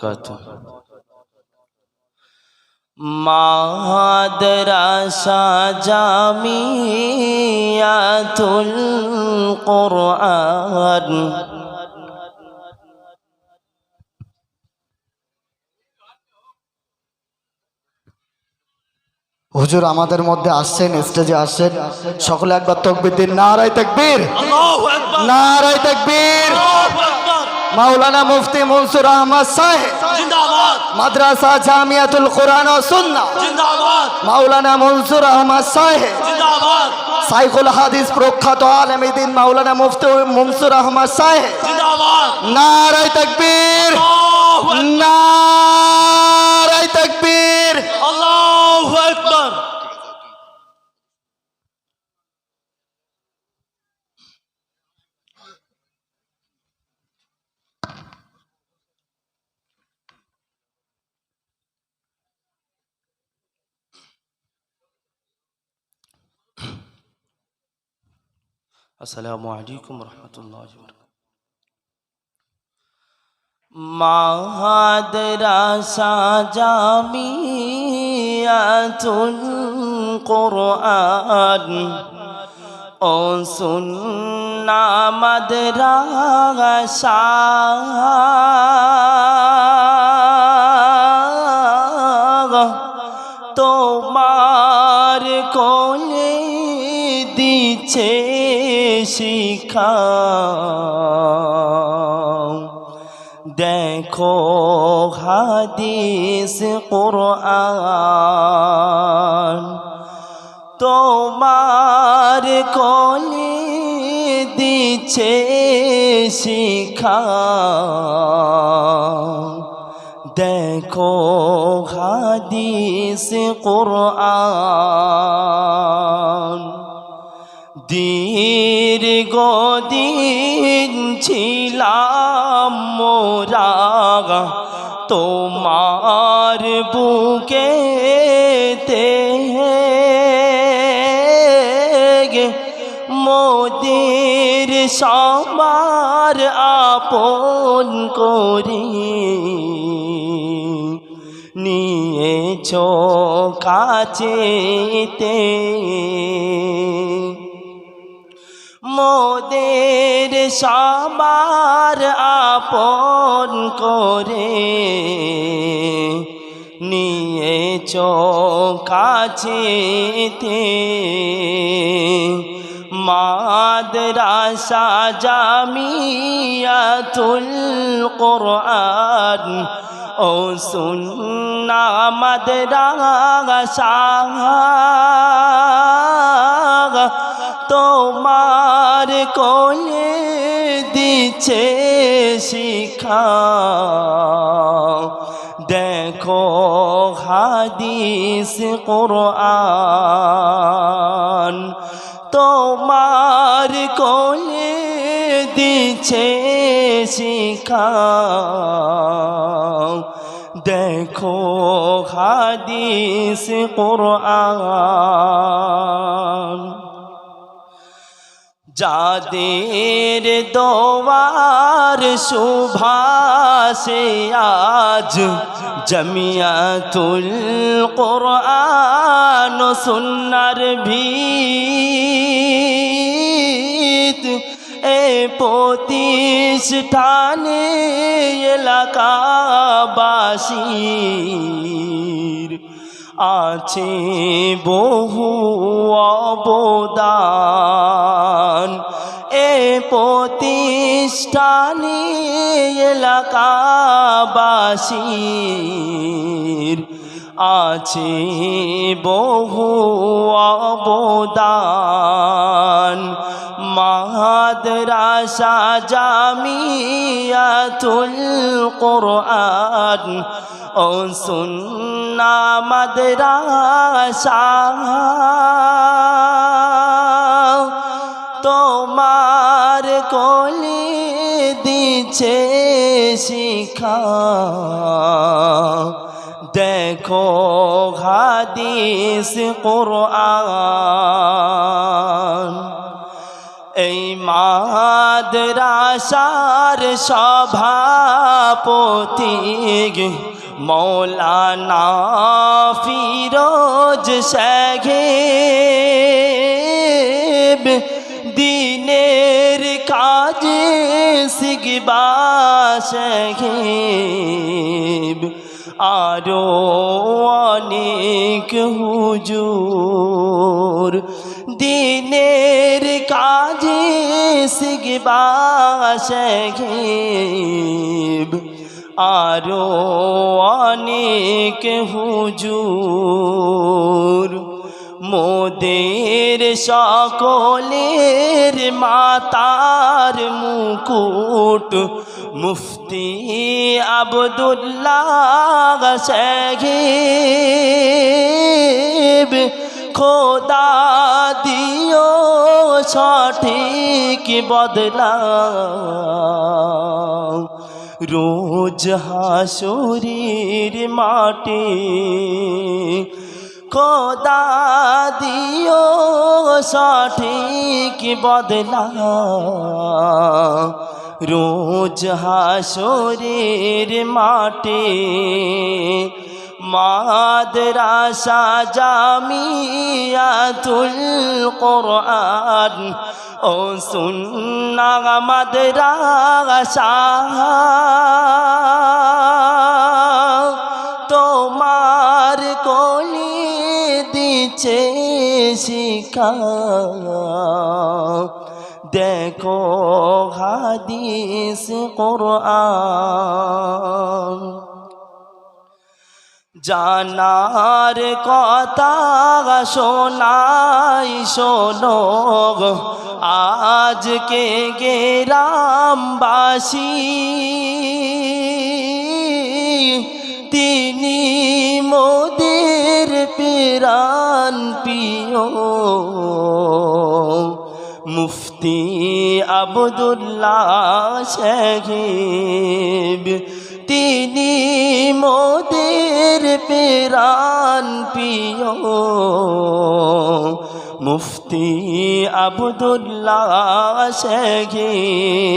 وبركاته মাদ্রাসা জামিয়াতুল কোরআন হুজুর আমাদের মধ্যে আসছেন স্টেজে আসছেন সকলে একবার তকবির দিন নারায় তকবীর নারায় তকবীর মাওলানা মুফতি মনসুর আহমদ সাহেব। মাদ্রাসা জামিয়াতুল কোরআন ও সুন্না মাওলানা মনসুর আহমদ সাহেব। সাইকুল হাদিস প্রখ্যাত আলম দিন মাওলানা মুফতি মনসুর আহমদ সাহেব। নারায় তকবীর। নারায় আসসালামু আলাইকুম রহমতুল্লাহ মাদ্রাসা জামিয়াতুল কোরআন। ও সুন্না মাদ্রাসা। তোমার কোলে দিছে শিখা। দেখো হাদিস কোরআন। তোমার কলি দিছে শিখা। দেখো হাদিস কোরআন। দীর্ঘদিন ছিলাম মোরা। তোমার বুকে মোদের সবার আপন করি। নিয়েছ কাছেতে মোদের সবার আপন করে নিয়ে নিয়েছ কাছেতে। মাদ্রাসা জামিয়াতুল কোরআন ও সুন্না মাদ্রাসা। তোমার কোলে দিছে শিখা। দেখো হাদিস কোরআন তোমার কোলে দিছে শিখা। দেখো হাদিস কোরআন। যাদের দোয়ার শুভাসে আজ জমিয়াতুল কোরআন সুন্নার ভিত এ প্রতিষ্ঠানে এলাকাবাসীর আছে বহু এলাকাবাসীর আছে বহু অবদান। মাদ্রাসা জামিয়াতুল কোরআন ও সুন্না মাদ্রাসা। তোমার কলি দিছে শিখা। দেখো হাদিস কোরআন। এই মাদ্রাসার সভাপতি মৌলানা ফিরোজ সাহেব শিখবা সাহেব আরও অনেক হুজুর দিনের কাজে শিখবা সাহেব আরও অনেক হুজুর মোদের সকলের মাতার মুকুট। মুফতি আবদুল্লাহ সাহেব খোদা দিও সঠিক বদলা রোজ হাসুরির মাটি খোদা দিও সঠিক বদলা রোজ হাসুরির মাটি মাদ্রাসা জামিয়াতুল কোরআন ও সুন্না মাদ্রাসা। তোমার কলি দিছে শিখা দেখো হাদিস কোরআন জানার কথা শোনাই শোনো আজকে গেরামবাসী তিনি মোদের পিও মুফতি আবদুল্লাহ সাহেব তিনি মোদের পেরান পিও মুফতি আবদুল্লাহ সাহেব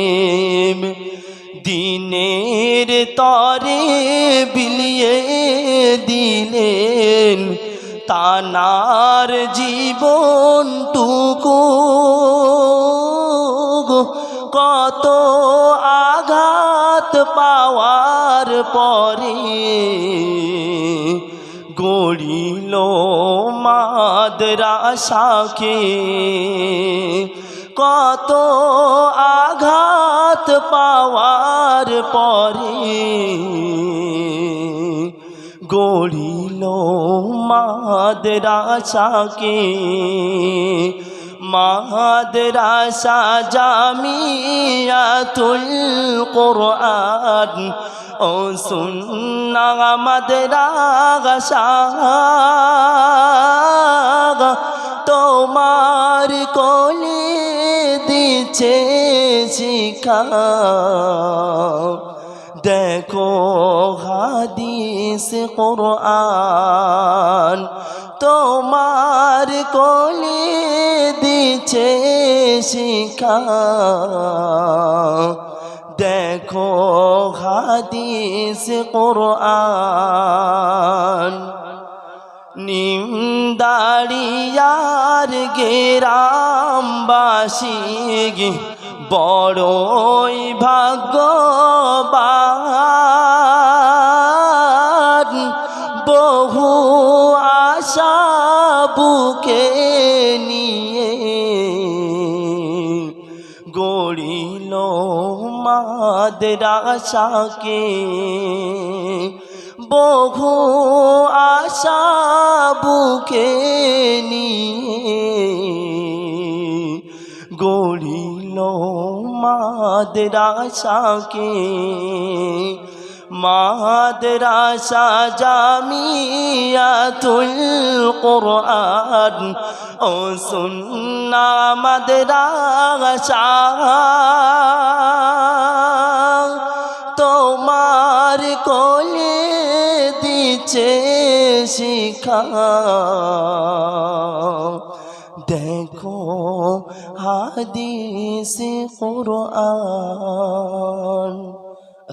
দিনের তরে বিলিয়ে দিলেন তানার জীবন টুকু কত আঘাত পাওয়ার পরে গড়িল মাদ্রাসাকে। কত আঘাত পাওয়ার পরে গড়িল মাদ্রাসাকে। মাদ্রাসা জামিয়াতুল কোরআন ও সুন্না মাদ্রাসা তোমার কলি দিচ্ছে শিখা দেখো হাদিস কোরআন তোমার কলি দিচ্ছে শিখা। দেখো হাদিস কোরআন নিমদাড়িয়ার গেরামবাসী বড়ই ভাগ্যবান। মাদ্রাসাকে বহু আশা বুকে নিয়ে গড়িল মাদ্রাসাকে। মাদ্রাসা জামিয়াতুল কোরআন ও সুন্না মাদ্রাসা। তোমার কোলে দিচ্ছে শিখা। দেখো হাদিস কোরআন।